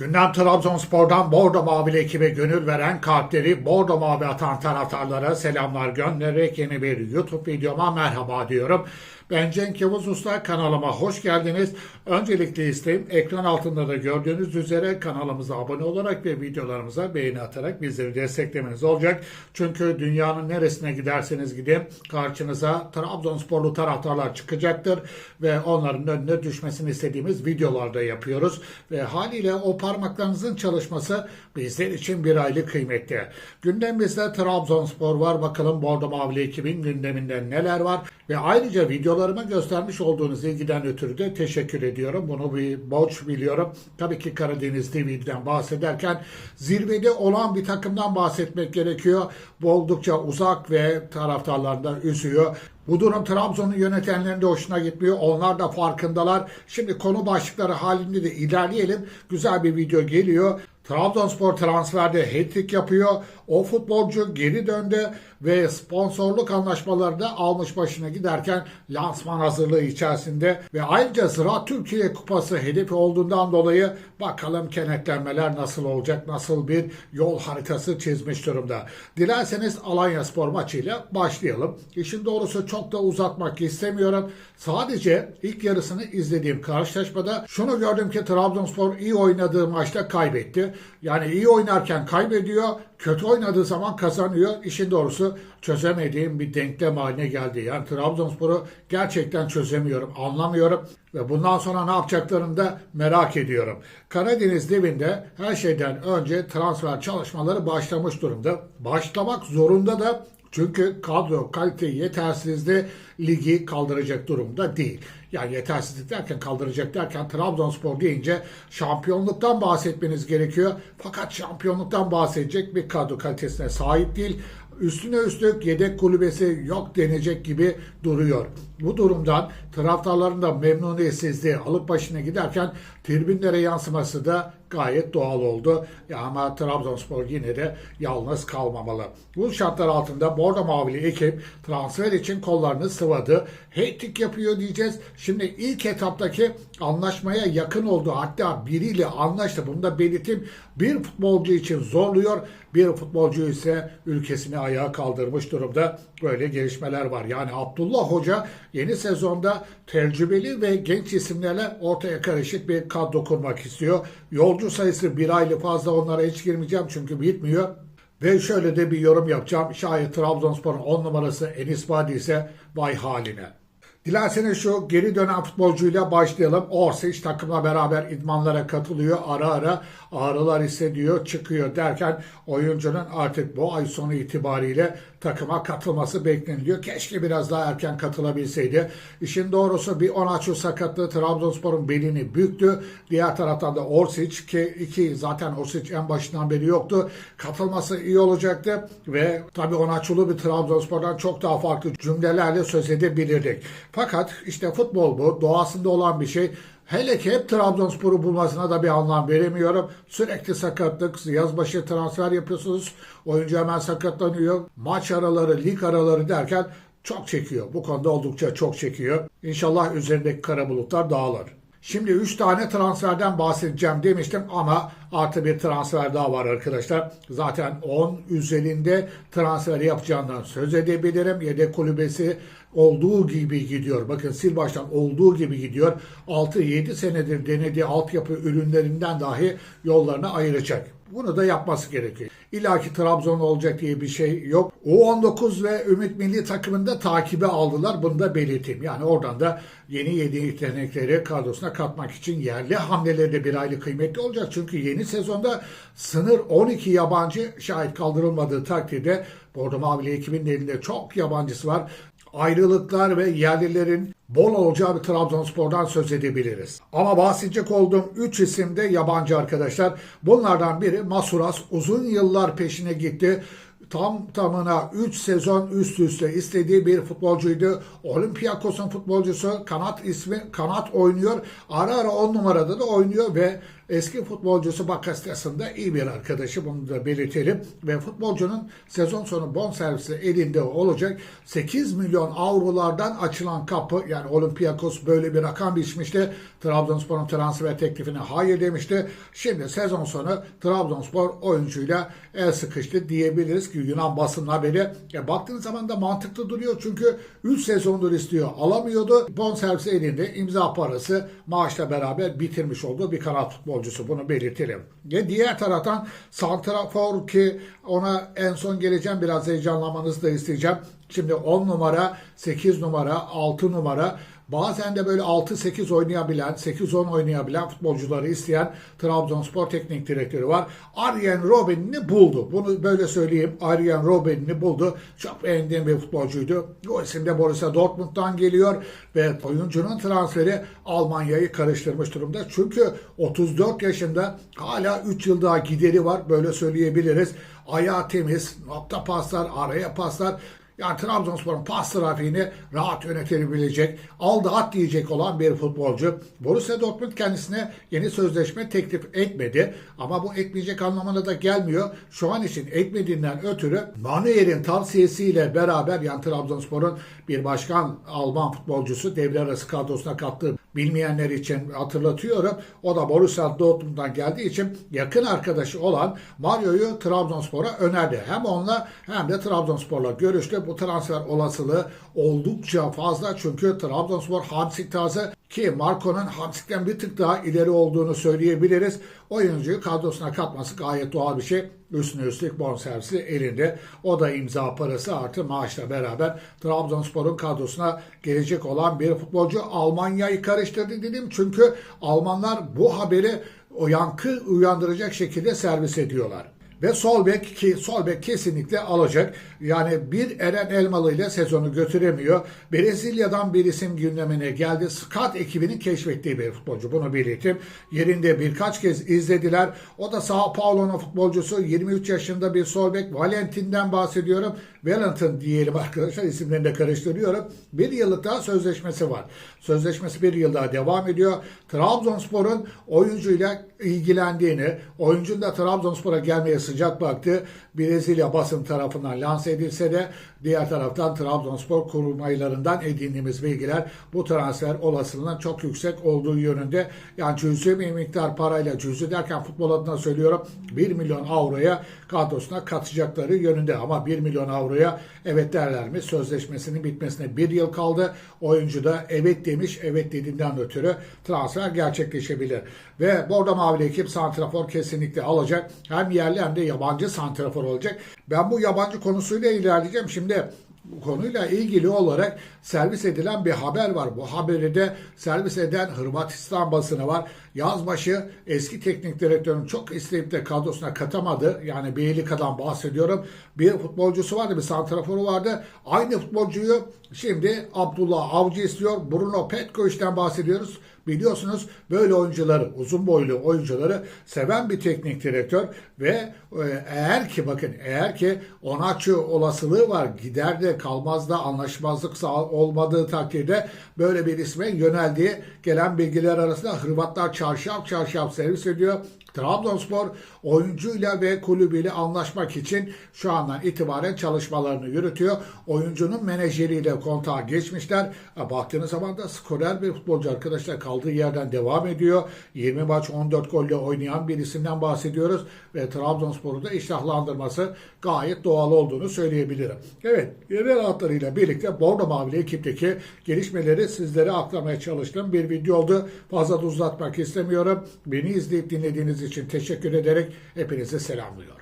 Gündem Trabzonspor'dan Bordo Mavili ekibe gönül veren kalpleri Bordo Mavi atan taraftarlara selamlar göndererek yeni bir YouTube videoma merhaba diyorum. Ben Cenk Yavuz Usta kanalıma hoş geldiniz. Öncelikle isteğim ekran altında da gördüğünüz üzere kanalımıza abone olarak ve videolarımıza beğeni atarak bizleri desteklemeniz olacak. Çünkü dünyanın neresine giderseniz gidin karşınıza Trabzonsporlu taraftarlar çıkacaktır ve onların önüne düşmesini istediğimiz videolarda yapıyoruz. Ve haliyle o parmaklarınızın çalışması bizler için bir aylık kıymetli. Gündemimizde Trabzonspor var. Bakalım Bordo Mavili ekibin gündeminde neler var ve ayrıca videolarıma göstermiş olduğunuz ilgiden ötürü de teşekkür ediyorum. Bunu bir borç biliyorum. Tabii ki Karadeniz TV'den bahsederken zirvede olan bir takımdan bahsetmek gerekiyor. Bu oldukça uzak ve taraftarlarını da üzüyor. Bu durum Trabzon'un yönetenlerinin de hoşuna gitmiyor. Onlar da farkındalar. Şimdi konu başlıkları halinde de ilerleyelim. Güzel bir video geliyor. Trabzonspor transferde hat-trick yapıyor. O futbolcu geri döndü ve sponsorluk anlaşmaları da almış başına giderken lansman hazırlığı içerisinde ve ayrıca Ziraat Türkiye Kupası hedefi olduğundan dolayı bakalım kenetlenmeler nasıl olacak, nasıl bir yol haritası çizmiş durumda. Dilerseniz Alanya Spor maçıyla başlayalım. İşin doğrusu çok da uzatmak istemiyorum. Sadece ilk yarısını izlediğim karşılaşmada şunu gördüm ki Trabzonspor iyi oynadığı maçta kaybetti. Yani iyi oynarken kaybediyor, kötü oynadığı zaman kazanıyor. İşin doğrusu çözemediğim bir denklem haline geldi. Yani Trabzonspor'u gerçekten çözemiyorum, anlamıyorum ve bundan sonra ne yapacaklarını da merak ediyorum. Karadeniz devinde her şeyden önce transfer çalışmaları başlamış durumda. Başlamak zorunda da çünkü kadro kalite yetersizliği ligi kaldıracak durumda değil. Yani yetersizlik derken kaldıracak derken Trabzonspor deyince şampiyonluktan bahsetmeniz gerekiyor. Fakat şampiyonluktan bahsedecek bir kadro kalitesine sahip değil. Üstüne üstlük yedek kulübesi yok denecek gibi duruyor. Bu durumdan taraftarların da memnuniyetsizliği alıp başına giderken tribünlere yansıması da gayet doğal oldu. Ama Trabzonspor yine de yalnız kalmamalı. Bu şartlar altında Bordo Mavili ekip transfer için kollarını sıvadı. Heytik yapıyor diyeceğiz. Şimdi ilk etaptaki anlaşmaya yakın oldu. Hatta biriyle anlaştı. Bunu da belirteyim. Bir futbolcu için zorluyor. Bir futbolcu ise ülkesini ayağa kaldırmış durumda. Böyle gelişmeler var. Yani Abdullah Hoca yeni sezonda tecrübeli ve genç isimlerle ortaya karışık bir kadro kurmak istiyor. Yolcu sayısı bir aylı fazla onlara hiç girmeyeceğim çünkü bitmiyor. Ve şöyle de bir yorum yapacağım. Şayet Trabzonspor'un 10 numarası Enis Badi ise vay haline. Dilerseniz şu geri dönen futbolcuyla başlayalım. Orsic takımla beraber idmanlara katılıyor. Ara ara ağrılar hissediyor, çıkıyor derken oyuncunun artık bu ay sonu itibariyle takıma katılması bekleniliyor. Keşke biraz daha erken katılabilseydi. İşin doğrusu bir Onaçu sakatlığı Trabzonspor'un belini büktü. Diğer taraftan da Orsic ki iki zaten Orsic en başından beri yoktu. Katılması iyi olacaktı ve tabii Onaçu'lu bir Trabzonspor'dan çok daha farklı cümlelerle söz edebilirdik. Fakat işte futbol bu. Doğasında olan bir şey. Hele ki hep Trabzonspor'u bulmasına da bir anlam veremiyorum. Sürekli sakatlık, yazbaşı transfer yapıyorsunuz. Oyuncu hemen sakatlanıyor. Maç araları, lig araları derken çok çekiyor. Bu konuda oldukça çok çekiyor. İnşallah üzerindeki kara bulutlar dağılır. Şimdi 3 tane transferden bahsedeceğim demiştim ama artı bir transfer daha var arkadaşlar. Zaten 10 üzerinde transfer yapacağından söz edebilirim. Yedek kulübesi olduğu gibi gidiyor. Bakın sil baştan olduğu gibi gidiyor. 6-7 senedir denediği altyapı ürünlerinden dahi yollarını ayıracak. Bunu da yapması gerekiyor. İlla ki Trabzon olacak diye bir şey yok. U19 ve Ümit Milli takımında takibe aldılar. Bunu da belirteyim. Yani oradan da yeni yedi yetenekleri kadrosuna katmak için yerli hamleleri de bir aylık kıymetli olacak. Çünkü yeni sezonda sınır 12 yabancı şahit kaldırılmadığı takdirde Bordo Mavili ekibinin elinde çok yabancısı var ayrılıklar ve yerlilerin bol olacağı bir Trabzonspor'dan söz edebiliriz. Ama bahsedecek olduğum 3 isim de yabancı arkadaşlar. Bunlardan biri Masuras uzun yıllar peşine gitti tam tamına 3 sezon üst üste istediği bir futbolcuydu. Olympiakos'un futbolcusu kanat ismi kanat oynuyor. Ara ara 10 numarada da oynuyor ve eski futbolcusu Bakasetas'ın iyi bir arkadaşı bunu da belirtelim. Ve futbolcunun sezon sonu bonservisi elinde olacak. 8 milyon avrolardan açılan kapı yani Olympiakos böyle bir rakam biçmişti. Trabzonspor'un transfer teklifine hayır demişti. Şimdi sezon sonu Trabzonspor oyuncuyla el sıkıştı diyebiliriz ki Yunan basın haberi. Ya baktığınız zaman da mantıklı duruyor çünkü 3 sezondur istiyor alamıyordu. Bonservisi elinde imza parası maaşla beraber bitirmiş olduğu bir kanat futbolcusu bunu belirtelim. Ve diğer taraftan Santrafor ki ona en son geleceğim biraz heyecanlamanızı da isteyeceğim. Şimdi 10 numara, 8 numara, 6 numara Bazen de böyle 6-8 oynayabilen, 8-10 oynayabilen futbolcuları isteyen Trabzonspor teknik direktörü var. Arjen Robben'i buldu. Bunu böyle söyleyeyim. Arjen Robben'i buldu. Çok beğendiğim bir futbolcuydu. O isim de Borussia Dortmund'dan geliyor ve oyuncunun transferi Almanya'yı karıştırmış durumda. Çünkü 34 yaşında hala 3 yıl daha gideri var. Böyle söyleyebiliriz. Ayağı temiz, nokta paslar, araya paslar. Yani Trabzonspor'un pas trafiğini rahat yönetebilecek, aldı at diyecek olan bir futbolcu. Borussia Dortmund kendisine yeni sözleşme teklif etmedi. Ama bu etmeyecek anlamına da gelmiyor. Şu an için etmediğinden ötürü Manuel'in tavsiyesiyle beraber yani Trabzonspor'un bir başkan Alman futbolcusu devre arası kadrosuna kattığı bilmeyenler için hatırlatıyorum. O da Borussia Dortmund'dan geldiği için yakın arkadaşı olan Mario'yu Trabzonspor'a önerdi. Hem onunla hem de Trabzonspor'la görüştü. Bu transfer olasılığı oldukça fazla çünkü Trabzonspor Hamsik tazı ki Marco'nun Hamsik'ten bir tık daha ileri olduğunu söyleyebiliriz. Oyuncuyu kadrosuna katması gayet doğal bir şey. Üstüne üstlük bonservisi elinde. O da imza parası artı maaşla beraber Trabzonspor'un kadrosuna gelecek olan bir futbolcu Almanya'yı karıştırdı dedim. Çünkü Almanlar bu haberi o yankı uyandıracak şekilde servis ediyorlar. Ve sol bek ki sol bek kesinlikle alacak. Yani bir Eren Elmalı ile sezonu götüremiyor. Brezilya'dan bir isim gündemine geldi. Scout ekibinin keşfettiği bir futbolcu. Bunu belirteyim. Yerinde birkaç kez izlediler. O da Sao Paulo'nun futbolcusu. 23 yaşında bir sol bek. Valentin'den bahsediyorum. Wellington diyelim arkadaşlar. isimlerini de karıştırıyorum. Bir yıllık daha sözleşmesi var. Sözleşmesi bir yıl daha devam ediyor. Trabzonspor'un oyuncuyla ilgilendiğini, oyuncunun da Trabzonspor'a gelmeye sıcak baktı. Brezilya basın tarafından lanse edilse de diğer taraftan Trabzonspor kurmaylarından edindiğimiz bilgiler bu transfer olasılığının çok yüksek olduğu yönünde. Yani cüzi bir miktar parayla cüzi derken futbol adına söylüyorum 1 milyon avroya kadrosuna katacakları yönünde ama 1 milyon avroya evet derler mi? Sözleşmesinin bitmesine bir yıl kaldı. Oyuncu da evet demiş. Evet dediğinden ötürü transfer gerçekleşebilir. Ve Bordo Mavili ekip santrafor kesinlikle alacak. Hem yerli hem de yabancı santrafor olacak. Ben bu yabancı konusuyla ilerleyeceğim. Şimdi bu konuyla ilgili olarak servis edilen bir haber var. Bu haberi de servis eden Hırvatistan basını var. Yazbaşı eski teknik direktörün çok isteyip de kadrosuna katamadı. Yani Beylika'dan bahsediyorum. Bir futbolcusu vardı, bir santraforu vardı. Aynı futbolcuyu şimdi Abdullah Avcı istiyor. Bruno Petkoviç'ten bahsediyoruz. Biliyorsunuz böyle oyuncuları, uzun boylu oyuncuları seven bir teknik direktör ve e, eğer ki bakın eğer ki Onaçı olasılığı var gider de kalmaz da anlaşmazlık olmadığı takdirde böyle bir isme yöneldiği gelen bilgiler arasında Hırvatlar çarşaf çarşaf servis ediyor. Trabzonspor oyuncuyla ve kulübüyle anlaşmak için şu andan itibaren çalışmalarını yürütüyor. Oyuncunun menajeriyle kontağa geçmişler. Baktığınız zaman da skorer bir futbolcu arkadaşlar kaldığı yerden devam ediyor. 20 maç 14 golle oynayan bir isimden bahsediyoruz ve Trabzonspor'u da iştahlandırması gayet doğal olduğunu söyleyebilirim. Evet, yerel hatlarıyla birlikte Bordo Mavili ekipteki gelişmeleri sizlere aktarmaya çalıştım. Bir video oldu. Fazla da uzatmak istemiyorum. Beni izleyip dinlediğiniz için teşekkür ederek hepinizi selamlıyorum.